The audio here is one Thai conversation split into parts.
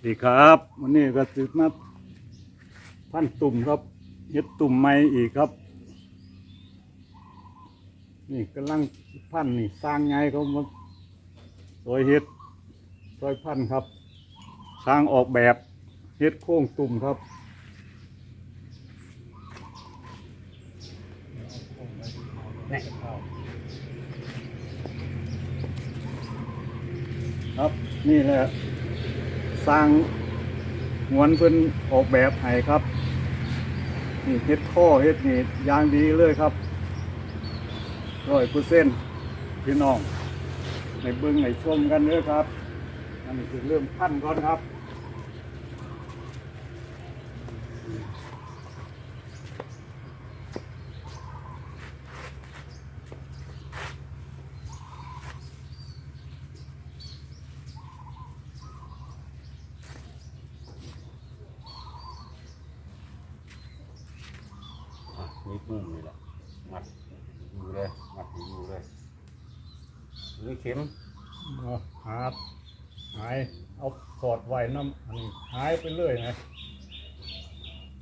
สดีครับ วันนี้ก็สืบมาพันตุ่มครับเฮ็ดตุ่มไม้อีกครับ นี่กำลังพันนี่สร้างไงเขามาซอยเฮ็ดซอยพันครับ สร้างออกแบบเฮ็ดโค้งตุ่มครับนี่ครับนี่แหละ สร้างหวนเพิ่นออกแบบให้ครับ นี่เฮ็ดท่อเฮ็ดนี่ยางดีเลยครับร้อยเปอร์เซ็นต์พี่น้องในเบิ้งในชมกันเด้อครับอันนี้คือเริ่มพันก่อนครับ นี่ปุ่มนี่แหละมัดอยู่เลยมัดอยู่เลยนี่เข็มเอาหาหายเอาสอดไว้น้ำอันนี้หายไปเลยนะ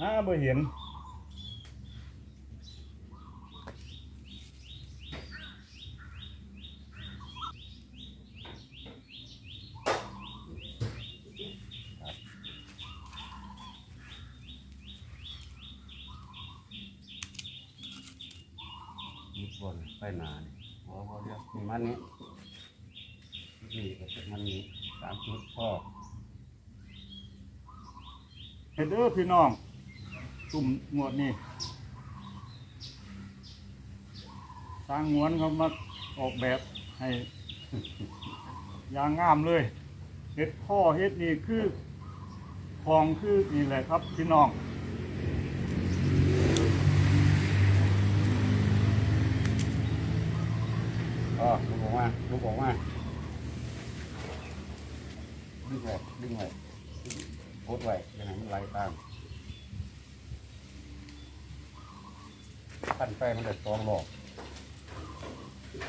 หาบ่เห็น บนไปหนานี่พอพอเดียวนี่มันนี้นี่ก็เป็นมันนี้สามจุดพ่อเฮ็ดเด้อพี่น้องตุ่มงวดนี่สร้างงวนเขามาออกแบบให้อย่างงามเลยเฮ็ดพ่อเฮ็ดนี่คือทองคือนี่แหละครับพี่น้อง อ๋อลูกบอกว่าลูกบอกว่าดึงไว้ดึงไว้โพดไว้อยังไงมันไหลตามขั้นไปมันได้สองรอบ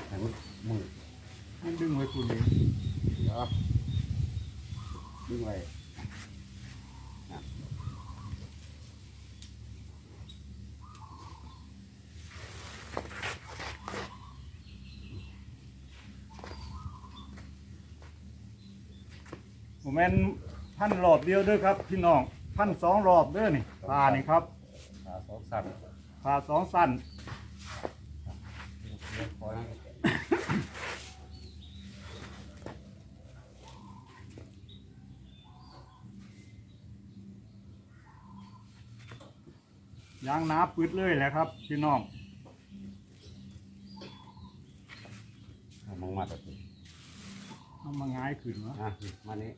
ให้มันมือให้ดึงไว้คุณนี้เดี๋ยวดึงไว้ ผมแม่นพันรอบเดียวเด้อครับ พี่น้องพันสองรอบเด้อนี่พานี่ครับขาสองสั่นพาสองสั้นเดี๋ยวคอยนะยางหนาปืดเลยแหละครับ พี่น้อง เอามองมาแบบนี้ เอามาง่ายขึ้นวะอะมานี้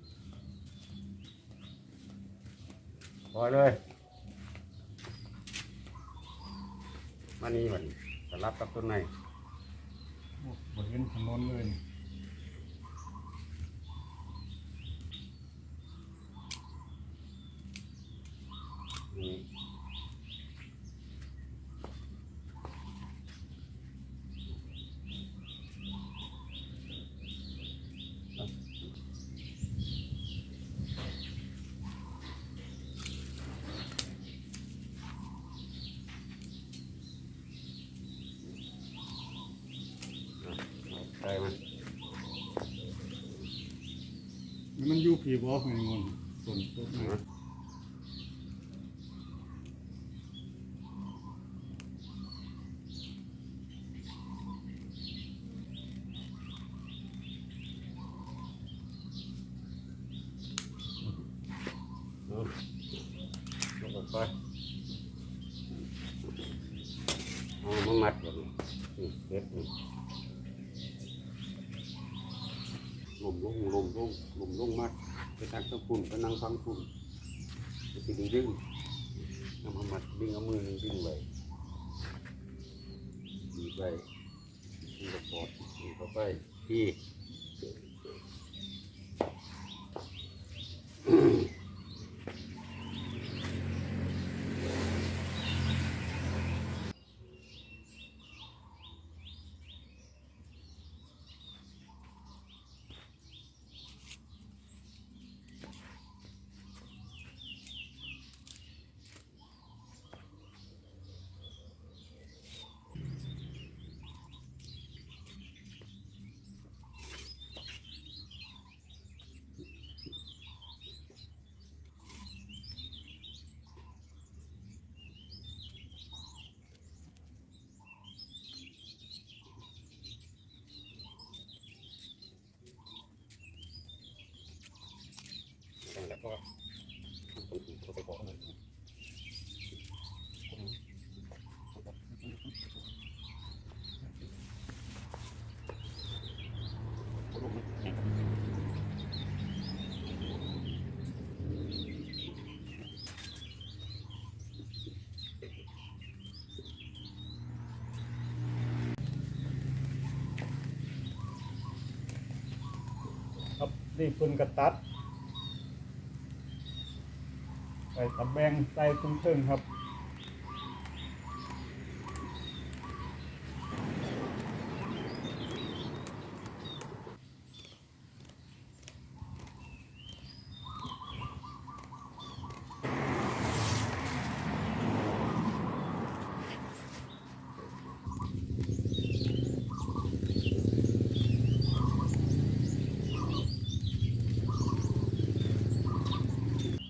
ปล่อยเลย มานี้มันจะรับกับต้นในโอ้บนเห็นถนนเลยนี่นี่ใส่มันนี่มันอยู่ผีบอกไงงนส่วนต้นไม้เอาลงไปเอามามัดแบบนี้นี่เก็บนี่ล มลงลมลงลมลงมากไปทางตะปุ่นไปนั่งฟังปุ่นไปสิดึงดึงน้ำมามัดดึงเอามือดึงไปดีไปดึงกระปอดดึงเข้าไปพี่ น ก็ ตัวไปก่อน ค รับนี่เพิ่นกระตัดใส่ตะแบงใส่ตุ้งเทิงครับ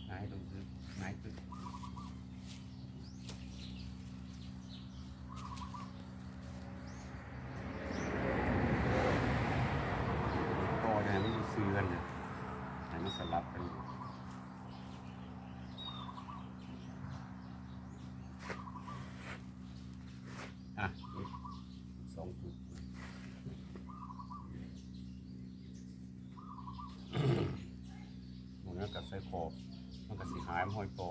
หายตรงนี้หายตึกก็จะให้มันอยู่ซื้อกันเนี่ยให้มันสลับกันอยู่อะอีกสองจุด หมูนั้นกับใส่ ขอบมันก็สีหายมันห้อยโต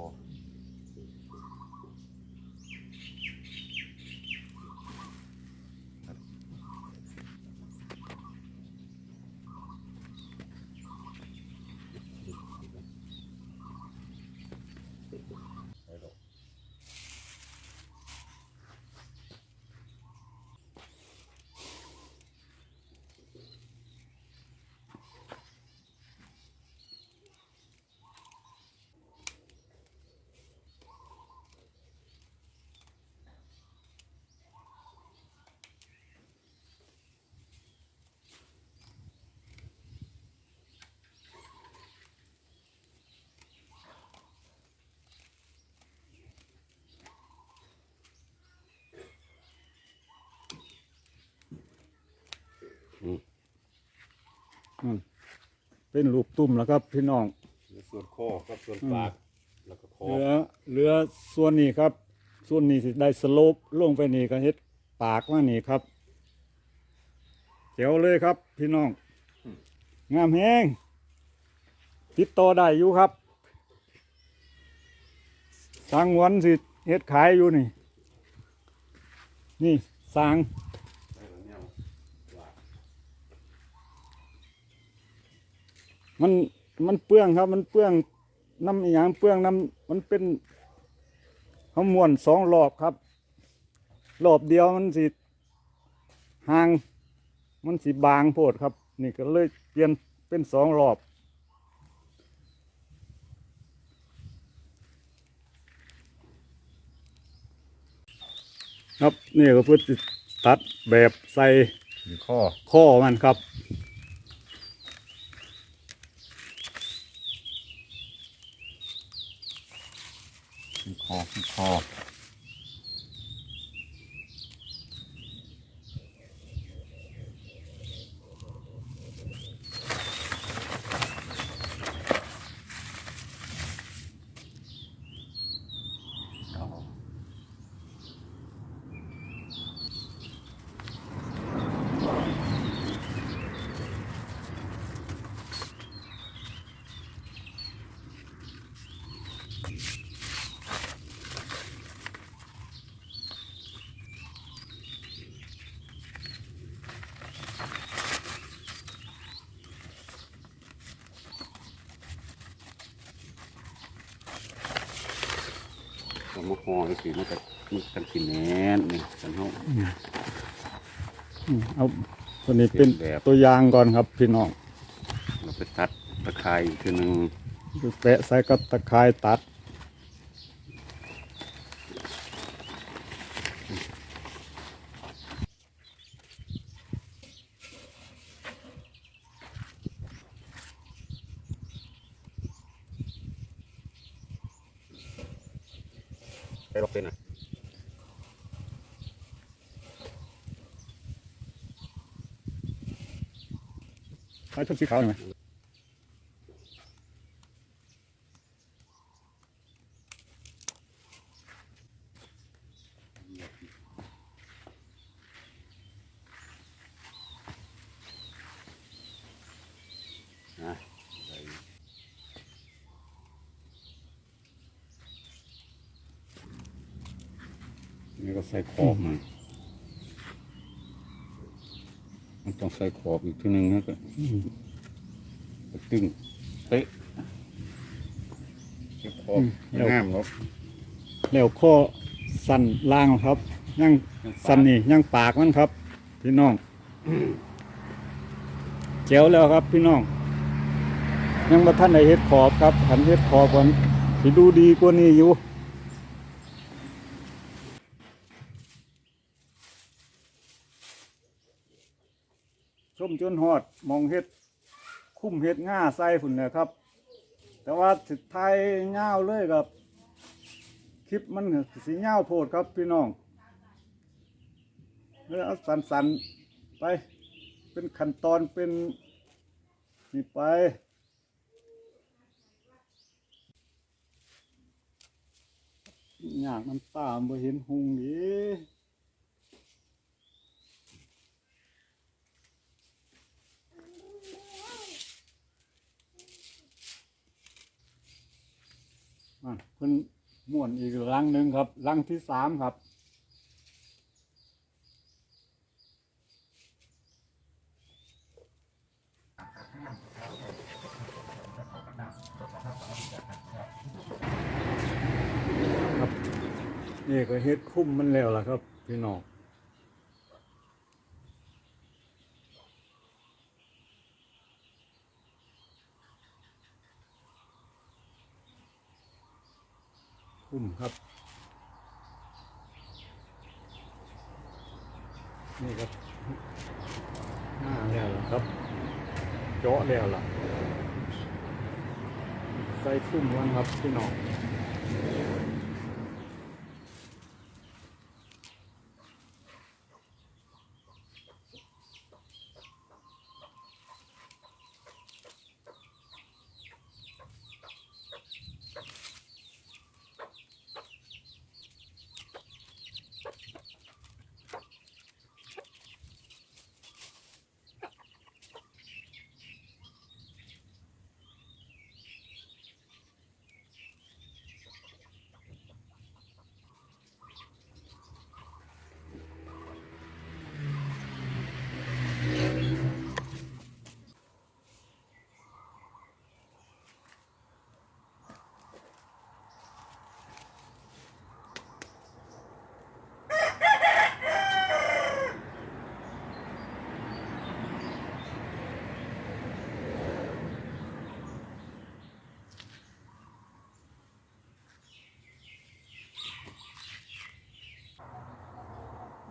อืมเป็นลูกตุ่มแล้วครับพี่น้องมีส่วนคอกับส่วนปากแล้วก็คอเหลือเหลือส่วนนี้ครับ ส่วนนี้สิได้สโลปลงไปนี่ก็เฮ็ดปากว่านี่ครับเจ๋วเลยครับ พี่น้อง งามแห้งติดต่อได้อยู่ครับสร้างวันสิเฮ็ดขายอยู่นี่ นี่สร้าง ใส่แล้วเนี่ยว่า มันมันเปลืองครับ มันเปลืองน้ำอหย่างเปลืองน้ำมันเป็นเขาม้วนสองรอบครับรอบเดียวมันสิห่าง มันสิบางโพดครับ นี่ก็เลยเปลี่ยนเป็นสองรอบครับนี่ก็เพื่อสิตัดแบบใส่มีข้อข้อมันครับ มีคอ อามาห่อไอ้สีมันก็มันกันสีแน่นนี่กันเฮา อืมเอาตัวนี้เป็นเป็นแบบ ตัวอย่างก่อนครับพี่น้องเราไปตัดตะไคร้อีกทีหนึงคือแปะใส่กับตะไคร้ตัด รอบเป็นอะใส่ชุดสีขาวหน่อยไหม นี่ก็ใส่ขอบมา มันต้องใส่ขอบอีกทีหนึ่งนะก็ก็ตึงเป๊ะเก็บขอบงามแล้วแล้วข้อสั่นล่างครับยังสั่นนี่ยังปากมันครับ พี่น้องเจ๋วแล้วครับ พี่น้อง ยังมาท่านในเฮ็ดขอบครับหันเฮ็ดขอบก่อนสิดูดีกว่านี้อยู่ มจนหอดมองเฮ็ดคุ้มเฮ็ดง่าใส่ฝุ่นเลยครับ แต่ว่าสุดท้ายเงาเลยครับคลิปมันสีเงาโพดครับพี่น้องเออเอาสันๆไป เป็นขั้นตอนเป็นนี่ไปอยากมันตาบ่เห็นหุงดี เพิ่นม่วนอีกลังหนึ่งครับลังที่สามครับครับนี่ก็เฮ็ดคุ้มมันแล้วล่ะครับ พี่น้อง คุ้มครับ นี่ครับหน้าแล้วครับ เจาะแล้วล่ะ ใส่คุ้มวันครับพี่น้อง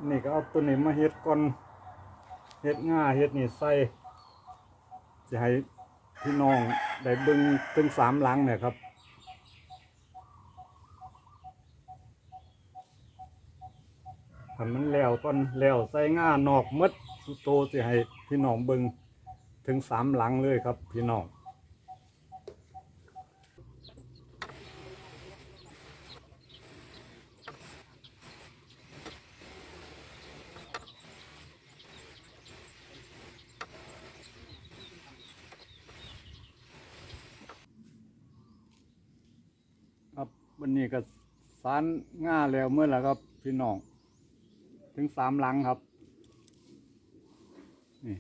นี่ก็เอาตัวนี้มาเฮ็ดก่อนเฮ็ดง่าเฮ็ดนี่ใส่จะให้พี่น้องได้บิ่งถึงสามหลังเนี่ยครับถ้ามันแล้วต้นแล้วใส่ง่านอกมดสุดโตสิให้พี่น้องบิ่งถึงสามหลังเลยครับ พี่น้อง วันนี้ก็สารง่าแล้วเมื่อไหร่ครับพี่น้อง ถึงสามหลังครับ นี่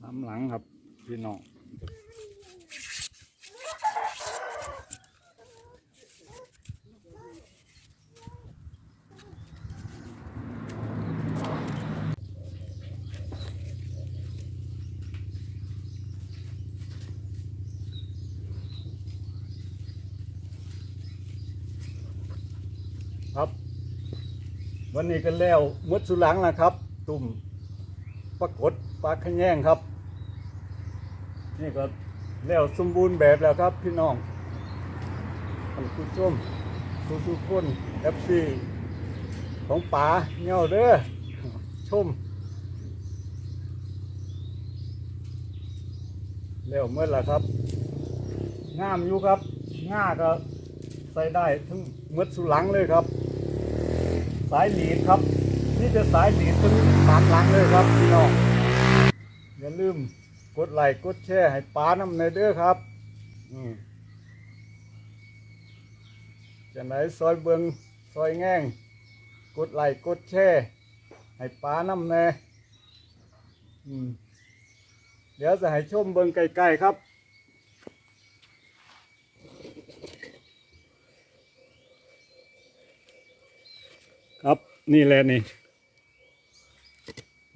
สามหลังครับพี่น้อง วันนี้ก็แล้วมดสุหลังแล้วครับ ตุ่มปรากฏปลาขะแยงครับ นี่ก็แล้วสมบูรณ์แบบแล้วครับพี่น้องท่านผู้ชมทุกๆคนเอฟซีของป๋าเงาเด้อชม แล้วเมื่อไหร่ครับงามอยู่ครับง่าก็ใส่ได้ถึงมดสุหลังเลยครับ สายหลีดครับ นี่จะสายหลีดถึงสามหลังเลยครับพี่น้องอย่าลืมกดไลค์กดแชร์ให้ป้าน้ำในเด้อครับอืมจะไหนซอยเบิงซอยแง่ง กดไลค์กดแชร์ให้ป้าน้ำแน่อืมเดี๋ยวจะให้ชมเบิงใกล้ๆครับ ครับนี่แหละนี่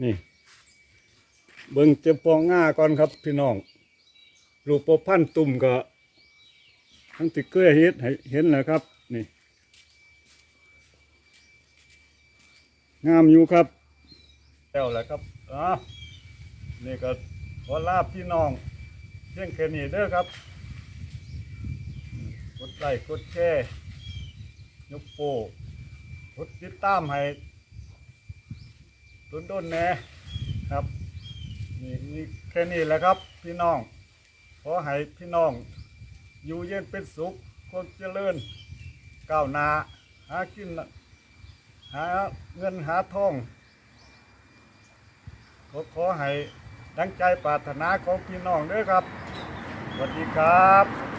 นี่ เบิงเจะปองง่าก่อนครับ พี่น้องรูปพันตุ่มก็ ทั้งติเกลือเฮ็ดให้เห็นแล้วครับ นี่ งามอยู่ครับแล้วแหละครับอะนี่ก็ขอลาพี่น้องเพียงแค่นี้เด้อครับ กดไลค์กดแชร์ยกโป้ ติดตามให้ต้นต้นแน่ครับนี่นี่แค่นี้แหละครับ พี่น้องขอให้พี่น้อง อยู่เย็นเป็นสุขความเจริญก้าวหน้าหากินหาเงินหาทองขอขอให้ดังใจปรารถนาของพี่น้องด้อครับสวัสดีครับ